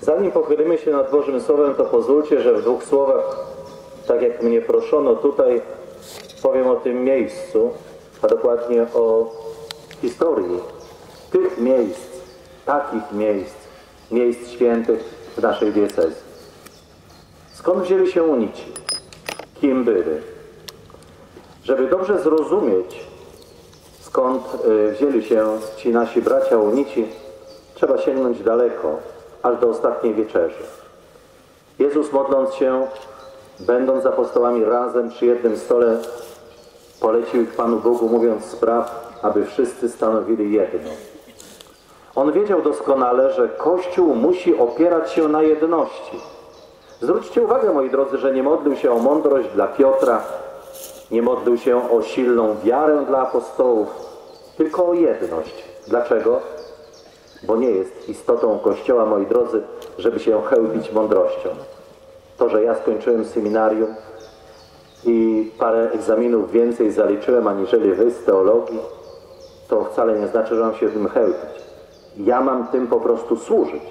Zanim pochylimy się nad Bożym Słowem, to pozwólcie, że w dwóch słowach, tak jak mnie proszono tutaj, powiem o tym miejscu, a dokładnie o historii tych miejsc, takich miejsc, miejsc świętych w naszej diecezji. Skąd wzięli się unici? Kim byli? Żeby dobrze zrozumieć, skąd y, wzięli się ci nasi bracia unici, trzeba sięgnąć daleko, aż do ostatniej wieczerzy. Jezus modląc się, będąc z apostołami razem przy jednym stole, polecił ich Panu Bogu, mówiąc spraw, aby wszyscy stanowili jedno. On wiedział doskonale, że Kościół musi opierać się na jedności. Zwróćcie uwagę, moi drodzy, że nie modlił się o mądrość dla Piotra, nie modlił się o silną wiarę dla apostołów, tylko o jedność. Dlaczego? Bo nie jest istotą Kościoła, moi drodzy, żeby się chełpić mądrością. To, że ja skończyłem seminarium i parę egzaminów więcej zaliczyłem aniżeli wy z teologii, to wcale nie znaczy, że mam się tym chełpić. Ja mam tym po prostu służyć.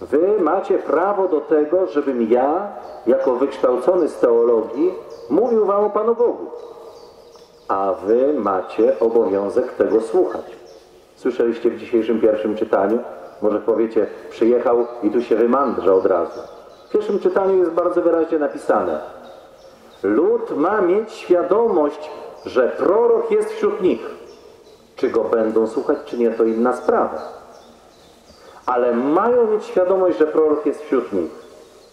Wy macie prawo do tego, żebym ja, jako wykształcony z teologii, mówił wam o Panu Bogu. A wy macie obowiązek tego słuchać. Słyszeliście w dzisiejszym pierwszym czytaniu? Może powiecie, przyjechał i tu się wymandrza od razu. W pierwszym czytaniu jest bardzo wyraźnie napisane. Lud ma mieć świadomość, że prorok jest wśród nich. Czy go będą słuchać, czy nie, to inna sprawa. Ale mają mieć świadomość, że prorok jest wśród nich.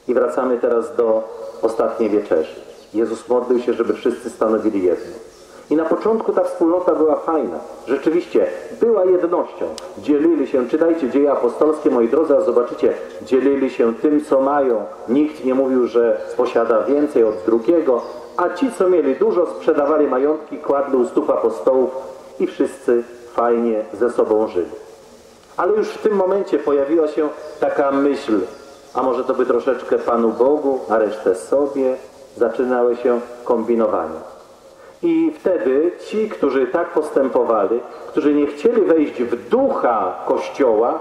I wracamy teraz do ostatniej wieczerzy. Jezus modlił się, żeby wszyscy stanowili jedno. I na początku ta wspólnota była fajna. Rzeczywiście była jednością. Dzielili się, czytajcie dzieje apostolskie, moi drodzy, a zobaczycie, dzielili się tym, co mają. Nikt nie mówił, że posiada więcej od drugiego, a ci, co mieli dużo, sprzedawali majątki, kładli u stóp apostołów i wszyscy fajnie ze sobą żyli. Ale już w tym momencie pojawiła się taka myśl, a może to by troszeczkę Panu Bogu, a resztę sobie, zaczynały się kombinowania. I wtedy ci, którzy tak postępowali, którzy nie chcieli wejść w ducha Kościoła,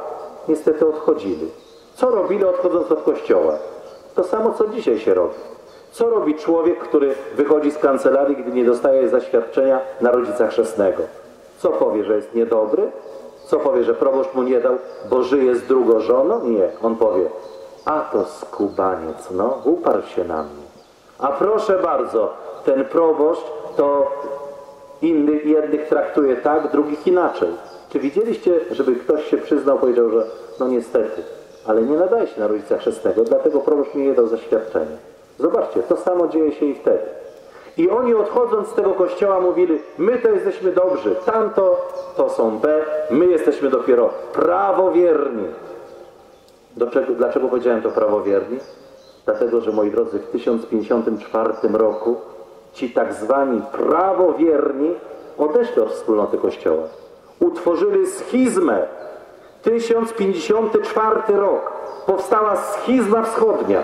niestety odchodzili. Co robili odchodząc od Kościoła? To samo, co dzisiaj się robi. Co robi człowiek, który wychodzi z kancelarii, gdy nie dostaje zaświadczenia na rodzica chrzestnego? Co powie, że jest niedobry? Co powie, że proboszcz mu nie dał, bo żyje z drugą żoną? Nie. On powie, a to skubaniec, no, uparł się na mnie. A proszę bardzo, ten proboszcz to innych, jednych traktuje tak, drugich inaczej. Czy widzieliście, żeby ktoś się przyznał, powiedział, że no niestety, ale nie nadaje się na rodzica chrzestnego, dlatego proboszcz mi nie dał zaświadczenia. Zobaczcie, to samo dzieje się i wtedy. I oni odchodząc z tego kościoła mówili, my to jesteśmy dobrzy, tamto to są B, my jesteśmy dopiero prawowierni. Czego, dlaczego powiedziałem to prawowierni? Dlatego, że moi drodzy, w 1054 roku ci tak zwani prawowierni odeszli od wspólnoty Kościoła. Utworzyli schizmę. 1054 rok. Powstała schizma wschodnia.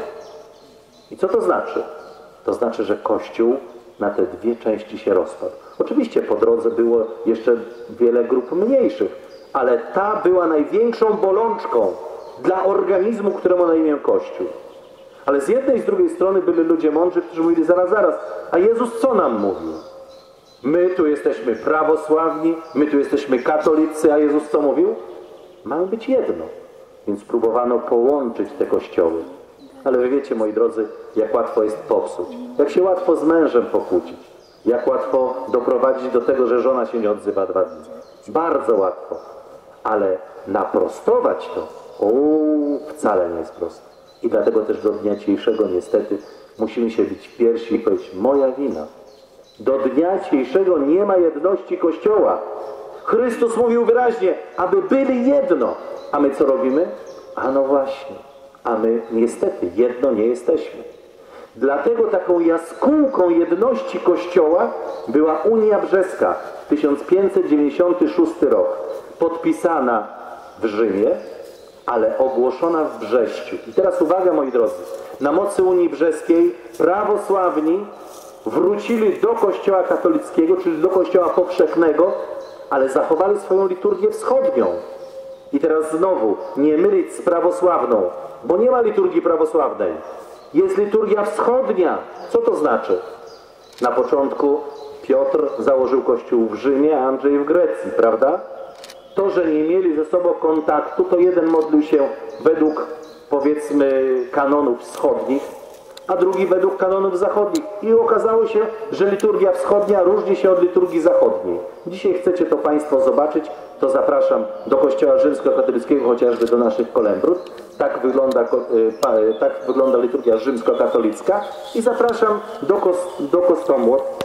I co to znaczy? To znaczy, że Kościół na te dwie części się rozpadł. Oczywiście po drodze było jeszcze wiele grup mniejszych, ale ta była największą bolączką dla organizmu, któremu na imię Kościół. Ale z jednej i z drugiej strony byli ludzie mądrzy, którzy mówili zaraz, zaraz, a Jezus co nam mówił? My tu jesteśmy prawosławni, my tu jesteśmy katolicy, a Jezus co mówił? Mamy być jedno. Więc próbowano połączyć te kościoły. Ale wy wiecie, moi drodzy, jak łatwo jest popsuć. Jak się łatwo z mężem pokłócić. Jak łatwo doprowadzić do tego, że żona się nie odzywa dwa dni. Bardzo łatwo. Ale naprostować to, o, wcale nie jest proste. I dlatego też do dnia dzisiejszego niestety musimy się bić piersi i powiedzieć, moja wina. Do dnia dzisiejszego nie ma jedności Kościoła. Chrystus mówił wyraźnie, aby byli jedno. A my co robimy? A no właśnie. A my niestety jedno nie jesteśmy. Dlatego taką jaskółką jedności Kościoła była Unia Brzeska 1596 rok. Podpisana w Rzymie, ale ogłoszona w Brześciu. I teraz uwaga moi drodzy. Na mocy Unii Brzeskiej prawosławni wrócili do Kościoła katolickiego, czyli do Kościoła powszechnego, ale zachowali swoją liturgię wschodnią. I teraz znowu, nie mylić z prawosławną, bo nie ma liturgii prawosławnej. Jest liturgia wschodnia. Co to znaczy? Na początku Piotr założył kościół w Rzymie, a Andrzej w Grecji, prawda? To, że nie mieli ze sobą kontaktu, to jeden modlił się według, powiedzmy, kanonów wschodnich, a drugi według kanonów zachodnich. I okazało się, że liturgia wschodnia różni się od liturgii zachodniej. Dzisiaj chcecie to Państwo zobaczyć, to zapraszam do Kościoła Rzymskokatolickiego, chociażby do naszych kolembrów. Tak wygląda, y, tak wygląda liturgia rzymskokatolicka i zapraszam do, kos, do Kostomłot.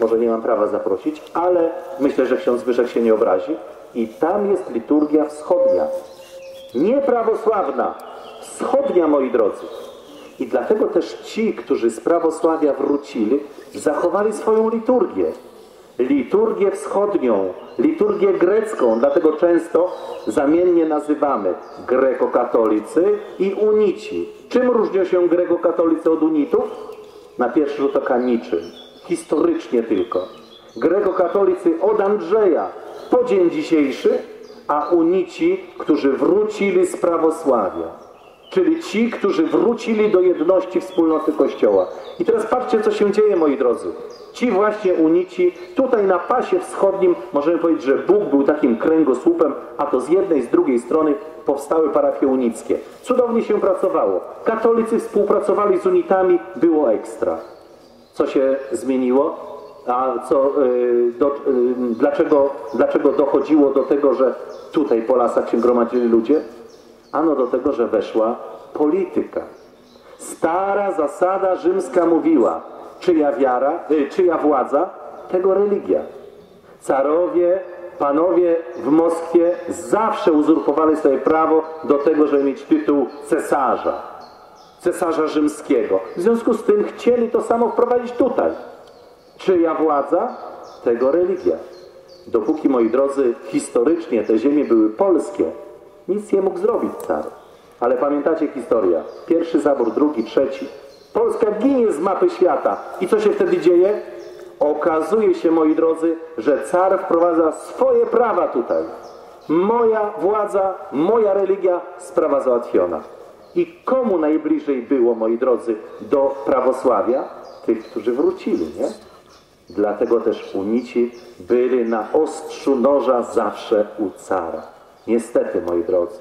Może nie mam prawa zaprosić, ale myślę, że ksiądz Zbyszek się nie obrazi. I tam jest liturgia wschodnia. Nie prawosławna, wschodnia, moi drodzy. I dlatego też ci, którzy z prawosławia wrócili, zachowali swoją liturgię. Liturgię wschodnią, liturgię grecką, dlatego często zamiennie nazywamy grekokatolicy i unici. Czym różnią się grekokatolicy od unitów? Na pierwszy rzut oka niczym. Historycznie tylko. Grekokatolicy od Andrzeja po dzień dzisiejszy, a unici, którzy wrócili z prawosławia. Czyli ci, którzy wrócili do jedności wspólnoty Kościoła. I teraz patrzcie, co się dzieje, moi drodzy. Ci właśnie unici, tutaj na pasie wschodnim, możemy powiedzieć, że Bóg był takim kręgosłupem, a to z jednej, z drugiej strony powstały parafie unickie. Cudownie się pracowało. Katolicy współpracowali z unitami, było ekstra. Co się zmieniło? A co, y, do, y, dlaczego, dlaczego dochodziło do tego, że tutaj po lasach się gromadzili ludzie? Ano do tego, że weszła polityka. Stara zasada rzymska mówiła, czyja wiara, y, czyja władza, tego religia. Carowie, panowie w Moskwie zawsze uzurpowali sobie prawo do tego, żeby mieć tytuł cesarza, cesarza rzymskiego. W związku z tym chcieli to samo wprowadzić tutaj. Czyja władza? Tego religia. Dopóki, moi drodzy, historycznie te ziemie były polskie, nic nie mógł zrobić car. Ale pamiętacie historię. Pierwszy zabór, drugi, trzeci. Polska ginie z mapy świata. I co się wtedy dzieje? Okazuje się, moi drodzy, że car wprowadza swoje prawa tutaj. Moja władza, moja religia, sprawa załatwiona. I komu najbliżej było, moi drodzy, do prawosławia? Tych, którzy wrócili, nie? Dlatego też unici byli na ostrzu noża zawsze u cara. Niestety, moi drodzy.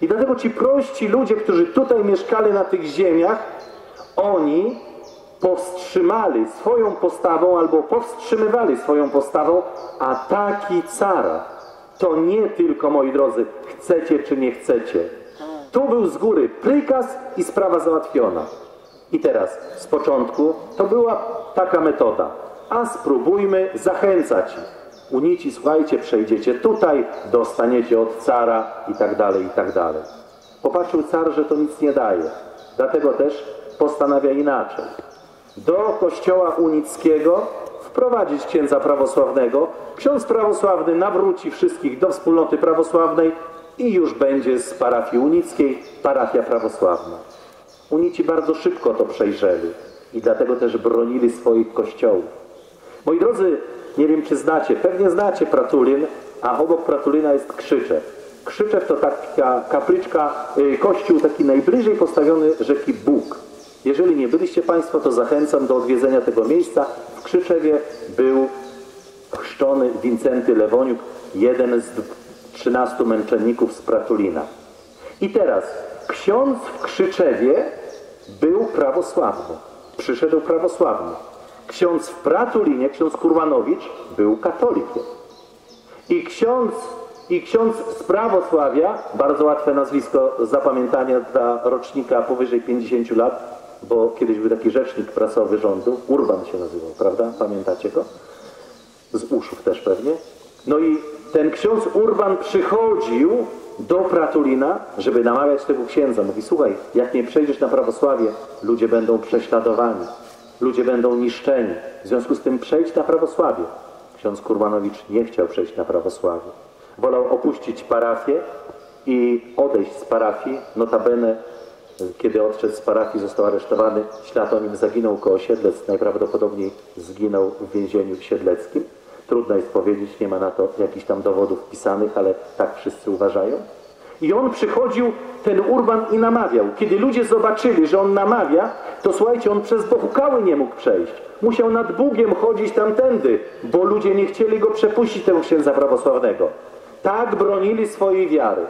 I dlatego ci prości ludzie, którzy tutaj mieszkali na tych ziemiach, oni powstrzymali swoją postawą albo powstrzymywali swoją postawą ataki cara. To nie tylko, moi drodzy, chcecie czy nie chcecie. Tu był z góry prykaz i sprawa załatwiona. I teraz z początku to była taka metoda. A spróbujmy zachęcać. Unici, słuchajcie, przejdziecie tutaj, dostaniecie od cara i tak dalej, i tak dalej. Popatrzył car, że to nic nie daje. Dlatego też postanawia inaczej. Do kościoła unickiego wprowadzić księdza prawosławnego. Ksiądz prawosławny nawróci wszystkich do wspólnoty prawosławnej i już będzie z parafii unickiej parafia prawosławna. Unici bardzo szybko to przejrzeli i dlatego też bronili swoich kościołów. Moi drodzy, nie wiem czy znacie, pewnie znacie Pratulin, a obok Pratulina jest Krzyczew. Krzyczew to taka kapliczka, y, kościół taki najbliżej postawiony rzeki Bóg. Jeżeli nie byliście Państwo, to zachęcam do odwiedzenia tego miejsca. W Krzyczewie był chrzczony Wincenty Lewoniuk, jeden z 13 męczenników z Pratulina. I teraz, ksiądz w Krzyczewie był prawosławny. Przyszedł prawosławny. Ksiądz w Pratulinie, ksiądz Kurmanowicz, był katolikiem. I ksiądz, I ksiądz z prawosławia, bardzo łatwe nazwisko zapamiętania dla rocznika powyżej 50 lat, bo kiedyś był taki rzecznik prasowy rządu, Urban się nazywał, prawda? Pamiętacie go? Z uszów też pewnie. No i ten ksiądz Urban przychodził do Pratulina, żeby namawiać tego księdza. Mówi, słuchaj, jak nie przejdziesz na prawosławie, ludzie będą prześladowani, ludzie będą niszczeni. W związku z tym przejdź na prawosławie. Ksiądz Kurmanowicz nie chciał przejść na prawosławie. Wolał opuścić parafię i odejść z parafii. Notabene, kiedy odszedł z parafii, został aresztowany. Ślad o nim zaginął koło Siedlec. Najprawdopodobniej zginął w więzieniu siedleckim. Trudno jest powiedzieć, nie ma na to jakichś tam dowodów pisanych, ale tak wszyscy uważają. I on przychodził, ten Urban, i namawiał. Kiedy ludzie zobaczyli, że on namawia, to słuchajcie, on przez Bohukały nie mógł przejść. Musiał nad Bugiem chodzić tamtędy, bo ludzie nie chcieli go przepuścić, tego księdza prawosławnego. Tak bronili swojej wiary.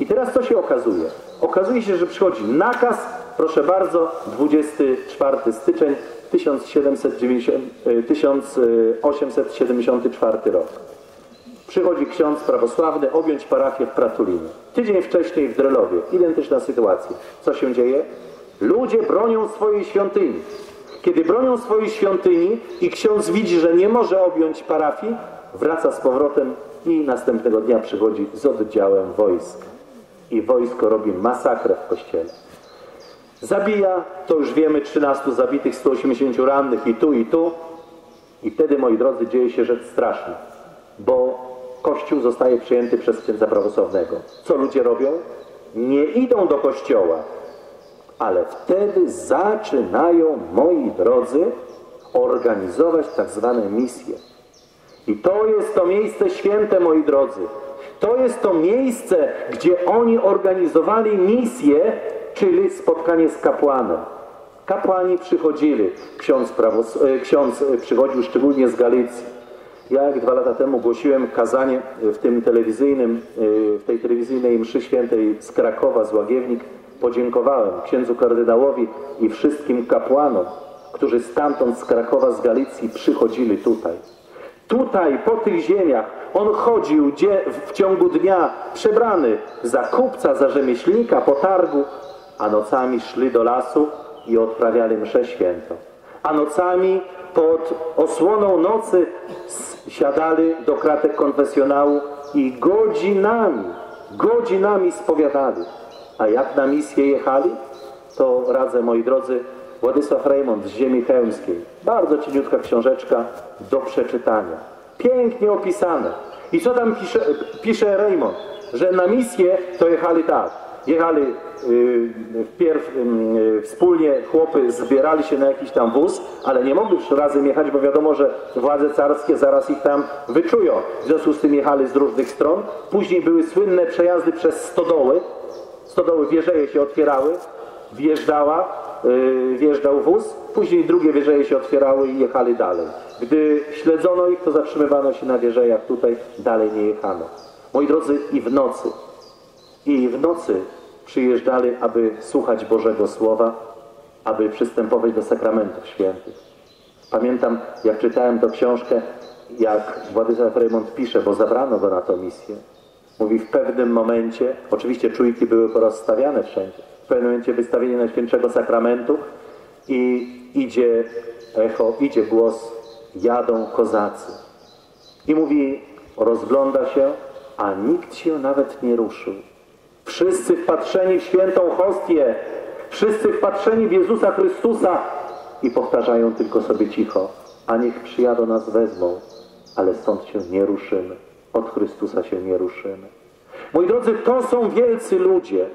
I teraz co się okazuje? Okazuje się, że przychodzi nakaz, proszę bardzo, 24 styczeń 1790, e, 1874 rok. Przychodzi ksiądz prawosławny objąć parafię w Pratulinie. Tydzień wcześniej w Drelowie. Identyczna sytuacja. Co się dzieje? Ludzie bronią swojej świątyni. Kiedy bronią swojej świątyni i ksiądz widzi, że nie może objąć parafii, wraca z powrotem i następnego dnia przychodzi z oddziałem wojska. I wojsko robi masakrę w kościele. Zabija, to już wiemy, 13 zabitych, 180 rannych i tu, i tu. I wtedy, moi drodzy, dzieje się rzecz straszna, bo Kościół zostaje przyjęty przez księdza prawosławnego. Co ludzie robią? Nie idą do kościoła, ale wtedy zaczynają, moi drodzy, organizować tak zwane misje. I to jest to miejsce święte, moi drodzy. To jest to miejsce, gdzie oni organizowali misję, czyli spotkanie z kapłanem. Kapłani przychodzili, ksiądz, prawos- e, ksiądz e, przychodził szczególnie z Galicji. Ja jak dwa lata temu głosiłem kazanie w tym telewizyjnym, e, w tej telewizyjnej mszy świętej z Krakowa, z Łagiewnik, podziękowałem księdzu kardynałowi i wszystkim kapłanom, którzy stamtąd z Krakowa, z Galicji przychodzili tutaj. Tutaj, po tych ziemiach, on chodził w ciągu dnia przebrany za kupca, za rzemieślnika po targu, a nocami szli do lasu i odprawiali mszę świętą. A nocami pod osłoną nocy siadali do kratek konfesjonału i godzinami, godzinami spowiadali. A jak na misję jechali, to radzę, moi drodzy, Władysław Rejmont z ziemi chełmskiej. Bardzo cieniutka książeczka do przeczytania. Pięknie opisane. I co tam pisze, pisze? Że na misję to jechali tak. Jechali yy, wpierw wspólnie chłopy zbierali się na jakiś tam wóz, ale nie mogli już razem jechać, bo wiadomo, że władze carskie zaraz ich tam wyczują. W związku z tym jechali z różnych stron. Później były słynne przejazdy przez stodoły. Stodoły wieżeje się otwierały, wjeżdżała, yy, wjeżdżał wóz, później drugie wieżeje się otwierały i jechali dalej. Gdy śledzono ich, to zatrzymywano się na wieżejach, tutaj dalej nie jechano. Moi drodzy, i w nocy, i w nocy przyjeżdżali, aby słuchać Bożego Słowa, aby przystępować do sakramentów świętych. Pamiętam, jak czytałem tę książkę, jak Władysław Raymond pisze, bo zabrano go na tę misję. Mówi, w pewnym momencie, oczywiście czujki były porozstawiane wszędzie, w pewnym momencie wystawienie Najświętszego Sakramentu i idzie echo, idzie głos, jadą kozacy. I mówi, rozgląda się, a nikt się nawet nie ruszył. Wszyscy wpatrzeni w świętą hostię, wszyscy wpatrzeni w Jezusa Chrystusa i powtarzają tylko sobie cicho, a niech przyjadą nas wezmą, ale stąd się nie ruszymy, od Chrystusa się nie ruszymy. Moi drodzy, to są wielcy ludzie.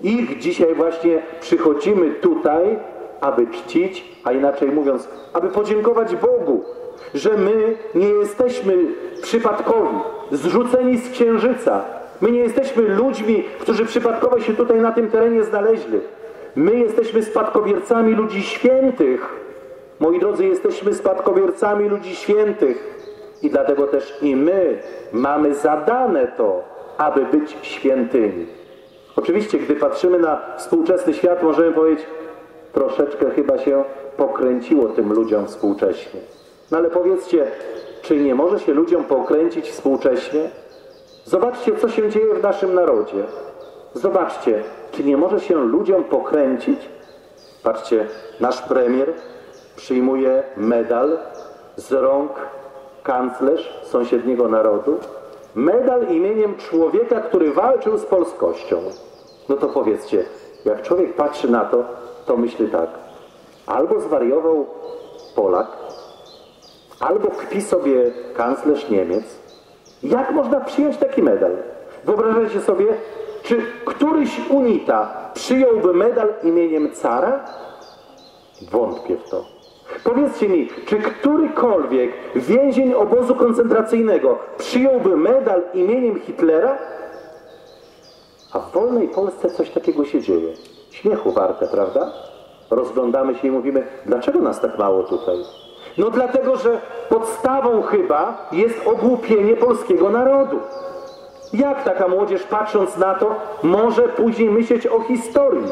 Ich dzisiaj właśnie przychodzimy tutaj, aby czcić, a inaczej mówiąc, aby podziękować Bogu, że my nie jesteśmy przypadkowi, zrzuceni z księżyca. My nie jesteśmy ludźmi, którzy przypadkowo się tutaj na tym terenie znaleźli. My jesteśmy spadkobiercami ludzi świętych. Moi drodzy, jesteśmy spadkobiercami ludzi świętych. I dlatego też i my mamy zadane to, aby być świętymi. Oczywiście, gdy patrzymy na współczesny świat, możemy powiedzieć, troszeczkę chyba się pokręciło tym ludziom współcześnie. No ale powiedzcie, czy nie może się ludziom pokręcić współcześnie? Zobaczcie, co się dzieje w naszym narodzie. Zobaczcie, czy nie może się ludziom pokręcić? Patrzcie, nasz premier przyjmuje medal z rąk kanclerz sąsiedniego narodu. Medal imieniem człowieka, który walczył z polskością. No to powiedzcie, jak człowiek patrzy na to, to myśli tak. Albo zwariował Polak, albo kpi sobie kanclerz Niemiec. Jak można przyjąć taki medal? Wyobrażacie sobie, czy któryś unita przyjąłby medal imieniem cara? Wątpię w to. Powiedzcie mi, czy którykolwiek więzień obozu koncentracyjnego przyjąłby medal imieniem Hitlera? A w wolnej Polsce coś takiego się dzieje. Śmiechu warte, prawda? Rozglądamy się i mówimy, dlaczego nas tak mało tutaj? No dlatego, że podstawą chyba jest ogłupienie polskiego narodu. Jak taka młodzież, patrząc na to, może później myśleć o historii?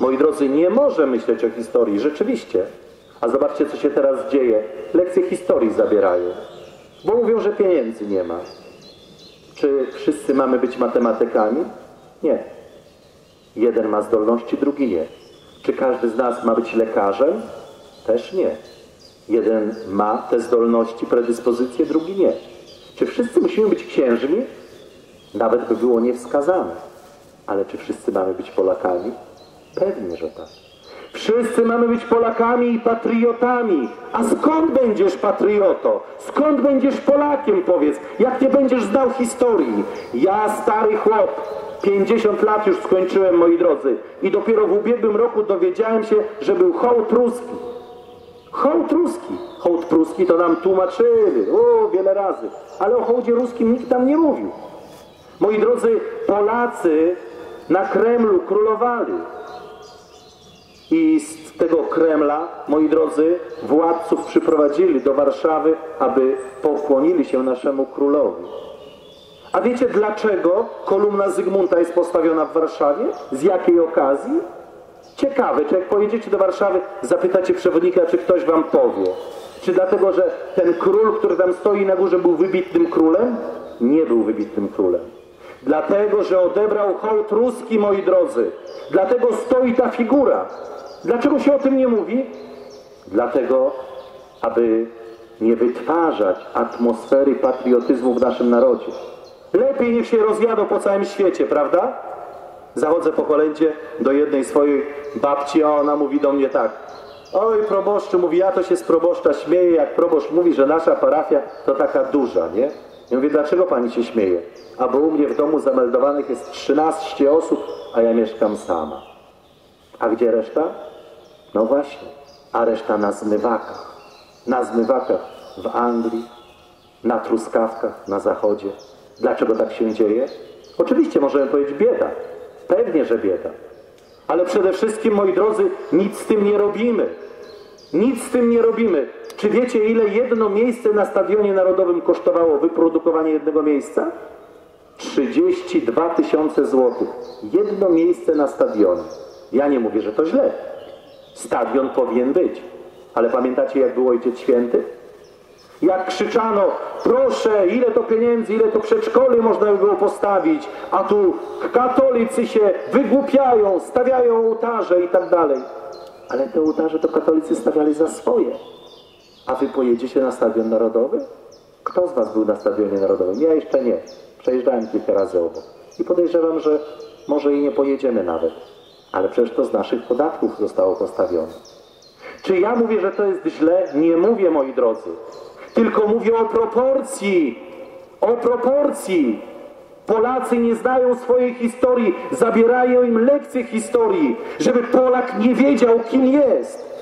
Moi drodzy, nie może myśleć o historii, rzeczywiście. A zobaczcie, co się teraz dzieje. Lekcje historii zabierają, bo mówią, że pieniędzy nie ma. Czy wszyscy mamy być matematykami? Nie. Jeden ma zdolności, drugi nie. Czy każdy z nas ma być lekarzem? Też nie. Jeden ma te zdolności, predyspozycje, drugi nie. Czy wszyscy musimy być księżmi? Nawet by było niewskazane. Ale czy wszyscy mamy być Polakami? Pewnie, że tak. Wszyscy mamy być Polakami i patriotami. A skąd będziesz patrioto? Skąd będziesz Polakiem, powiedz? Jak nie będziesz znał historii? Ja, stary chłop, 50 lat już skończyłem, moi drodzy. I dopiero w ubiegłym roku dowiedziałem się, że był hołd ruski. Hołd ruski. Hołd pruski to nam tłumaczyli, o, wiele razy. Ale o hołdzie ruskim nikt tam nie mówił. Moi drodzy, Polacy na Kremlu królowali. I z tego Kremla, moi drodzy, władców przyprowadzili do Warszawy, aby pokłonili się naszemu królowi. A wiecie dlaczego kolumna Zygmunta jest postawiona w Warszawie? Z jakiej okazji? Ciekawe, czy jak pojedziecie do Warszawy, zapytacie przewodnika, czy ktoś wam powie. Czy dlatego, że ten król, który tam stoi na górze, był wybitnym królem? Nie był wybitnym królem. Dlatego, że odebrał hołd ruski, moi drodzy. Dlatego stoi ta figura. Dlaczego się o tym nie mówi? Dlatego, aby nie wytwarzać atmosfery patriotyzmu w naszym narodzie. Lepiej niech się rozjadą po całym świecie, prawda? Zachodzę po kolędzie do jednej swojej babci, a ona mówi do mnie tak. Oj, proboszczu, mówi, ja to się z proboszcza śmieję, jak proboszcz mówi, że nasza parafia to taka duża, nie? Ja mówię, dlaczego pani się śmieje? A bo u mnie w domu zameldowanych jest 13 osób, a ja mieszkam sama. A gdzie reszta? No właśnie, a reszta na zmywakach. Na zmywakach w Anglii, na truskawkach na zachodzie. Dlaczego tak się dzieje? Oczywiście możemy powiedzieć bieda. Pewnie, że bieda. Ale przede wszystkim, moi drodzy, nic z tym nie robimy. Nic z tym nie robimy. Czy wiecie, ile jedno miejsce na Stadionie Narodowym kosztowało wyprodukowanie jednego miejsca? 32 tysiące złotych. Jedno miejsce na stadionie. Ja nie mówię, że to źle. Stadion powinien być. Ale pamiętacie, jak był Ojciec Święty? Jak krzyczano, proszę, ile to pieniędzy, ile to przedszkoli można by było postawić, a tu katolicy się wygłupiają, stawiają ołtarze i tak dalej. Ale te ołtarze to katolicy stawiali za swoje. A wy pojedziecie na Stadion Narodowy? Kto z was był na Stadionie Narodowym? Ja jeszcze nie. Przejeżdżałem kilka razy obok. I podejrzewam, że może i nie pojedziemy nawet. Ale przecież to z naszych podatków zostało postawione. Czy ja mówię, że to jest źle? Nie mówię, moi drodzy. Tylko mówię o proporcji. O proporcji. Polacy nie znają swojej historii, zabierają im lekcje historii, żeby Polak nie wiedział, kim jest.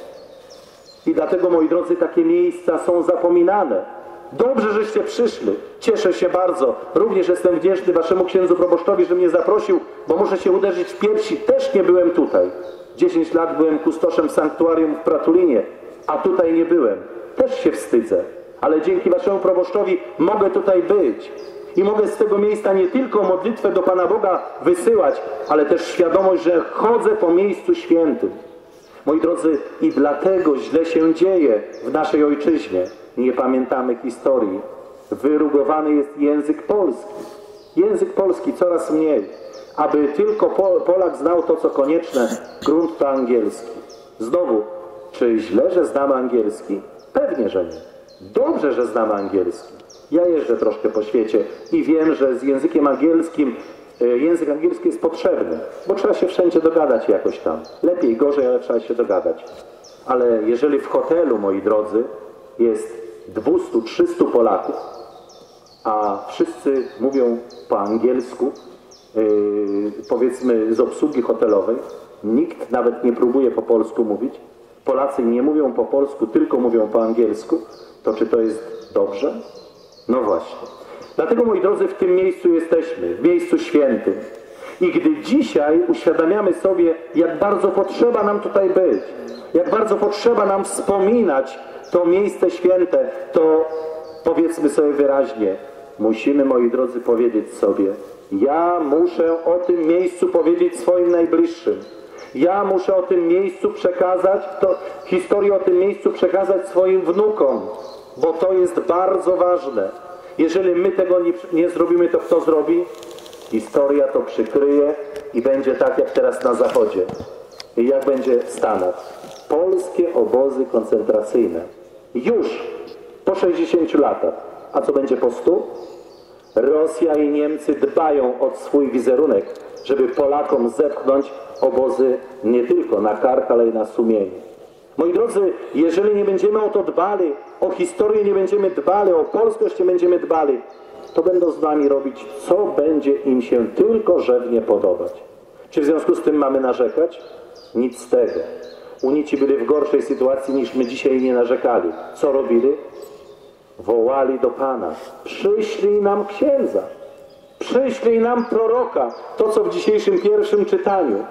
I dlatego, moi drodzy, takie miejsca są zapominane. Dobrze, żeście przyszli. Cieszę się bardzo. Również jestem wdzięczny waszemu księdzu proboszczowi, że mnie zaprosił, bo muszę się uderzyć w piersi. Też nie byłem tutaj. 10 lat byłem kustoszem w sanktuarium w Pratulinie, a tutaj nie byłem. Też się wstydzę. Ale dzięki waszemu proboszczowi mogę tutaj być. I mogę z tego miejsca nie tylko modlitwę do Pana Boga wysyłać, ale też świadomość, że chodzę po miejscu świętym. Moi drodzy, i dlatego źle się dzieje w naszej ojczyźnie. Nie pamiętamy historii. Wyrugowany jest język polski. Język polski coraz mniej. Aby tylko Polak znał to, co konieczne, grunt to angielski. Znowu, czy źle, że znamy angielski? Pewnie, że nie. Dobrze, że znamy angielski. Ja jeżdżę troszkę po świecie i wiem, że z językiem angielskim język angielski jest potrzebny, bo trzeba się wszędzie dogadać jakoś tam. Lepiej, gorzej, ale trzeba się dogadać. Ale jeżeli w hotelu, moi drodzy, jest 200-300 Polaków, a wszyscy mówią po angielsku, yy, powiedzmy z obsługi hotelowej, nikt nawet nie próbuje po polsku mówić, Polacy nie mówią po polsku, tylko mówią po angielsku, to czy to jest dobrze? No właśnie. Dlatego, moi drodzy, w tym miejscu jesteśmy, w miejscu świętym. I gdy dzisiaj uświadamiamy sobie, jak bardzo potrzeba nam tutaj być, jak bardzo potrzeba nam wspominać to miejsce święte, to powiedzmy sobie wyraźnie, musimy, moi drodzy, powiedzieć sobie, ja muszę o tym miejscu powiedzieć swoim najbliższym. Ja muszę o tym miejscu przekazać, to, historię o tym miejscu przekazać swoim wnukom, bo to jest bardzo ważne. Jeżeli my tego nie, nie zrobimy, to kto zrobi? Historia to przykryje i będzie tak jak teraz na Zachodzie. I jak będzie Stanach. Polskie obozy koncentracyjne. Już po 60 latach. A co będzie po 100? Rosja i Niemcy dbają o swój wizerunek, żeby Polakom zepchnąć obozy nie tylko na kark, ale i na sumienie. Moi drodzy, jeżeli nie będziemy o to dbali, o historię nie będziemy dbali, o polskość nie będziemy dbali, to będą z nami robić, co będzie im się tylko żywnie podobać. Czy w związku z tym mamy narzekać? Nic z tego. Unici byli w gorszej sytuacji niż my dzisiaj nie narzekali. Co robili? Wołali do Pana. Przyślij nam księdza. Przyślij nam proroka. To, co w dzisiejszym pierwszym czytaniu.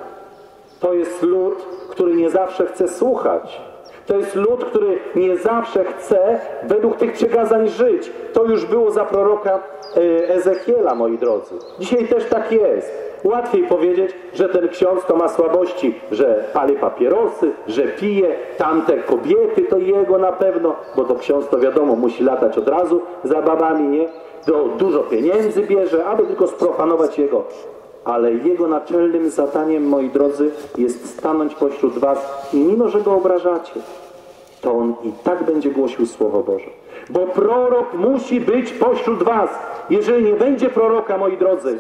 To jest lud, który nie zawsze chce słuchać. To jest lud, który nie zawsze chce według tych przykazań żyć. To już było za proroka e, Ezechiela, moi drodzy. Dzisiaj też tak jest. Łatwiej powiedzieć, że ten ksiądz to ma słabości, że pali papierosy, że pije, tamte kobiety to jego na pewno, bo to ksiądz to wiadomo, musi latać od razu za babami, nie? To dużo pieniędzy bierze, aby tylko sprofanować jego ale jego naczelnym zadaniem, moi drodzy, jest stanąć pośród was i mimo, że go obrażacie, to on i tak będzie głosił Słowo Boże. Bo prorok musi być pośród was. Jeżeli nie będzie proroka, moi drodzy,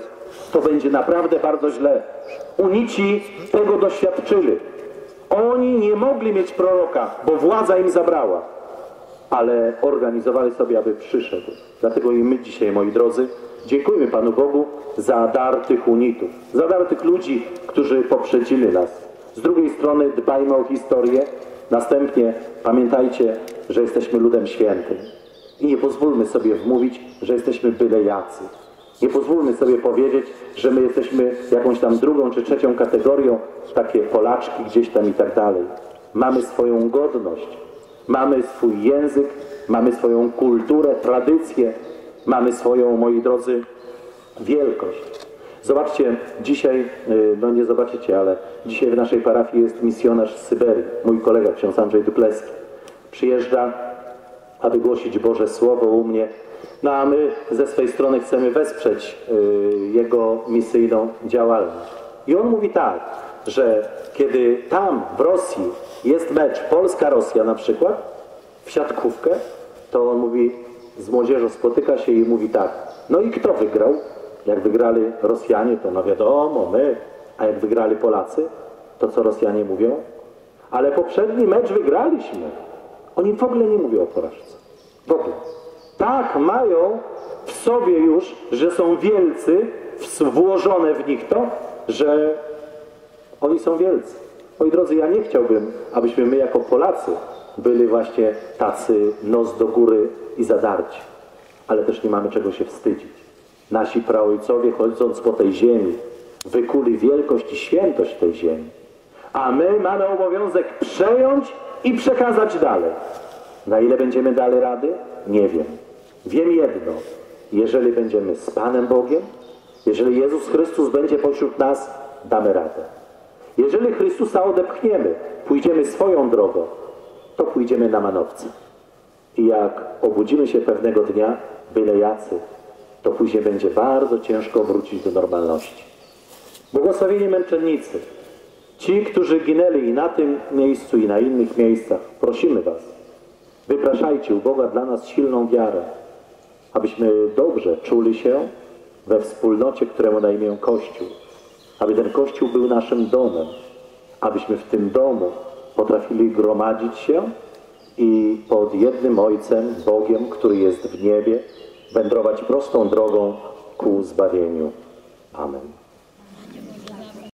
to będzie naprawdę bardzo źle. Unici tego doświadczyli. Oni nie mogli mieć proroka, bo władza im zabrała. Ale organizowali sobie, aby przyszedł. Dlatego i my dzisiaj, moi drodzy, dziękujmy Panu Bogu za dar tych unitów, za dar tych ludzi, którzy poprzedzili nas. Z drugiej strony dbajmy o historię, następnie pamiętajcie, że jesteśmy ludem świętym i nie pozwólmy sobie wmówić, że jesteśmy byle jacy. Nie pozwólmy sobie powiedzieć, że my jesteśmy jakąś tam drugą czy trzecią kategorią, takie Polaczki gdzieś tam i tak dalej. Mamy swoją godność, mamy swój język, mamy swoją kulturę, tradycję, mamy swoją, moi drodzy, wielkość. Zobaczcie, dzisiaj, y, no nie zobaczycie, ale dzisiaj w naszej parafii jest misjonarz z Syberii, mój kolega, ksiądz Andrzej Dupleski. Przyjeżdża, aby głosić Boże Słowo u mnie, no a my ze swej strony chcemy wesprzeć y, jego misyjną działalność. I on mówi tak, że kiedy tam w Rosji jest mecz Polska-Rosja na przykład, w siatkówkę, to on mówi, z młodzieżą spotyka się i mówi tak, no i kto wygrał? Jak wygrali Rosjanie, to no wiadomo, my. A jak wygrali Polacy, to co Rosjanie mówią? Ale poprzedni mecz wygraliśmy. Oni w ogóle nie mówią o porażce. W ogóle. Tak mają w sobie już, że są wielcy, włożone w nich to, że oni są wielcy. Moi drodzy, ja nie chciałbym, abyśmy my jako Polacy byli właśnie tacy nos do góry i zadarci. Ale też nie mamy czego się wstydzić. Nasi praojcowie, chodząc po tej ziemi, wykuli wielkość i świętość tej ziemi. A my mamy obowiązek przejąć i przekazać dalej. Na ile będziemy dali rady? Nie wiem. Wiem jedno. Jeżeli będziemy z Panem Bogiem, jeżeli Jezus Chrystus będzie pośród nas, damy radę. Jeżeli Chrystusa odepchniemy, pójdziemy swoją drogą, to pójdziemy na manowce. I jak obudzimy się pewnego dnia, byle jacy, to później będzie bardzo ciężko wrócić do normalności. Błogosławieni męczennicy, ci, którzy ginęli i na tym miejscu, i na innych miejscach, prosimy Was, wypraszajcie u Boga dla nas silną wiarę, abyśmy dobrze czuli się we wspólnocie, któremu na imię Kościół, aby ten Kościół był naszym domem, abyśmy w tym domu potrafili gromadzić się i pod jednym Ojcem, Bogiem, który jest w niebie, wędrować prostą drogą ku zbawieniu. Amen.